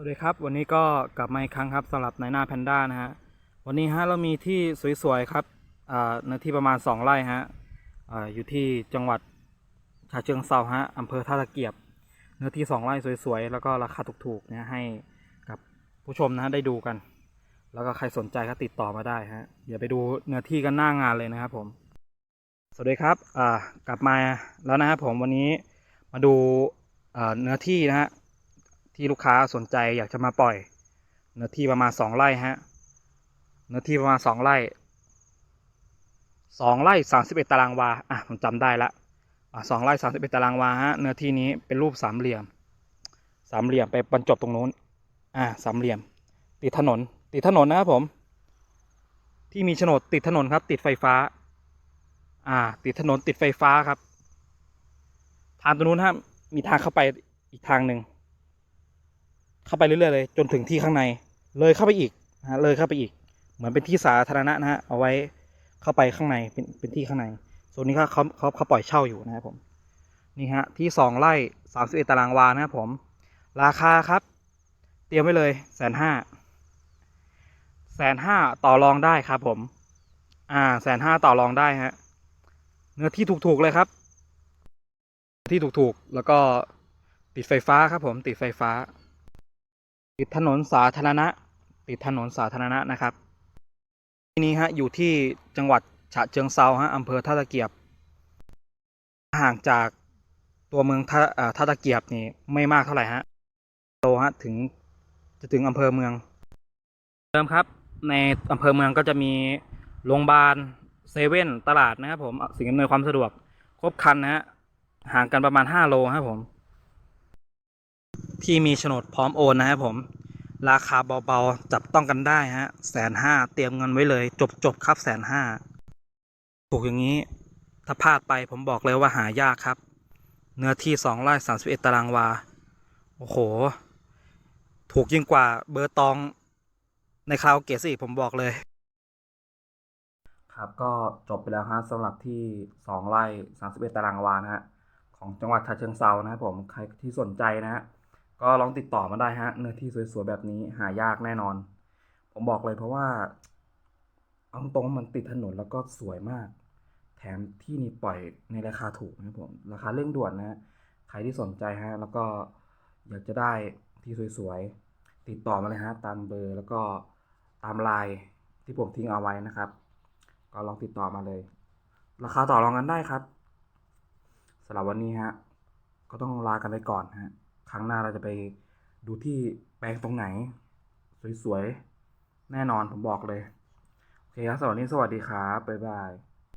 สวัสดีครับ วันนี้ก็กลับมาอีกครั้งครับสำหรับนายหน้าแพนด้านะฮะวันนี้ฮะเรามีที่สวยๆครับเนื้อที่ประมาณ 2 ไร่ฮะออยู่ที่จังหวัดฉะเชิงเซาฮะอำเภอท่าตะเกียบ เนื้อที่ 2 ไร่สวยๆ แล้วก็ราคาถูกๆเนี่ยให้กับผู้ชมนะฮะได้ดูกัน แล้วก็ใครสนใจก็ติดต่อมาได้ฮะเดี๋ยวไปดูเนื้อที่กันหน้างานเลยนะครับผม สวัสดีครับกลับมาแล้วนะครับผมวันนี้มาดูเนื้อที่นะฮะ ที่ลูกค้าสนใจอยากจะมาปล่อย เนื้อที่ประมาณสองไร่ฮะ เนื้อที่ประมาณสองไร่สองไร่สามสิบเอ็ดตารางวา อะผมจำได้ละอะสองไร่สามสิบเอ็ดตารางวาฮะ เนื้อที่นี้เป็นรูปสามเหลี่ยม สามเหลี่ยมไปบรรจบตรงนู้น อะสามเหลี่ยม ติดถนน ติดถนนนะครับผม ที่มีโฉนดติดถนนครับ ติดไฟฟ้า อ่า ติดถนนติดไฟฟ้าครับ ทางตรงนู้นฮะ มีทางเข้าไปอีกทางหนึ่ง เข้าไปเรื่อยๆเลย จนถึงที่ข้างใน เลยเข้าไปอีกนะฮะเลยเข้าไปอีก เหมือนเป็นที่สาธารณะนะฮะเอาไว้เข้าไปข้างในเป็นเป็นที่ข้างในส่วนนี้เขาเขาเขาเขาปล่อยเช่าอยู่นะครับผมนี่ฮะที่สองไร่สามสิบเอ็ดตารางวานะครับผม ราคาครับ เตรียมไว้เลยแสนห้าแสนห้าต่อรองได้ครับผม อ่าแสนห้าต่อรองได้ฮะ เนื้อที่ถูกๆเลยครับ ที่ถูกๆ แล้วก็ติดไฟฟ้าครับผม ติดไฟฟ้า ติดถนนสาธารณะ ติดถนนสาธารณะนะครับ ที่นี้ฮะอยู่ที่จังหวัดฉะเชิงเซาฮะอำเภอท่าตะเกียบ ห่างจากตัวเมืองท่าท่าตะเกียบนี่ไม่มากเท่าไหร่ฮะโตฮะถึงจะถึงอำเภอเมืองเดิมครับ ในอำเภอเมืองก็จะมีโรงพยาบาลเซเว่นตลาดนะครับผมสิ่งอำนวยความสะดวกครบครันนะฮะห่างกันประมาณ 5 โลครับผม ที่มีโฉนดพร้อมโอนนะครับผม ราคาเบาๆ จับต้องกันได้ฮะแสนห้าเตรียมเงินไว้เลย จบจบๆครับแสนห้าถูกอย่างนี้ ถ้าพลาดไปผมบอกเลยว่าหายากครับ เนื้อที่สองไร่สามสิบเอ็ดตารางวา โอ้โห ถูกยิ่งกว่าเบอร์ตองในคราวเกสอีกผมบอกเลย ครับก็จบไปแล้วฮะสำหรับที่สองไร่สามสิบเอ็ดตารางวานะฮะของจังหวัดฉะเชิงเซานะครับผมใครที่สนใจนะฮะ ก็ลองติดต่อมาได้ฮะ เนื้อที่สวยๆแบบนี้หายากแน่นอน ผมบอกเลยเพราะว่าเอาตรงมันติดถนนแล้วก็สวยมาก แถมที่นี่ปล่อยในราคาถูกนะผม ราคาเร่งด่วนนะใครที่สนใจฮะ แล้วก็อยากจะได้ที่สวยๆ ติดต่อมาเลยฮะ ตามเบอร์แล้วก็ตามไลน์ที่ผมทิ้งเอาไว้นะครับ ก็ลองติดต่อมาเลย ราคาต่อรองกันได้ครับสำหรับวันนี้ฮะ ก็ต้องลากันไปก่อนฮะ ครั้งหน้าเราจะไปดูที่แปลงตรงไหน สวยๆ แน่นอนผมบอกเลย โอเคครับสวัสดีสวัสดีครับ บ๊ายบาย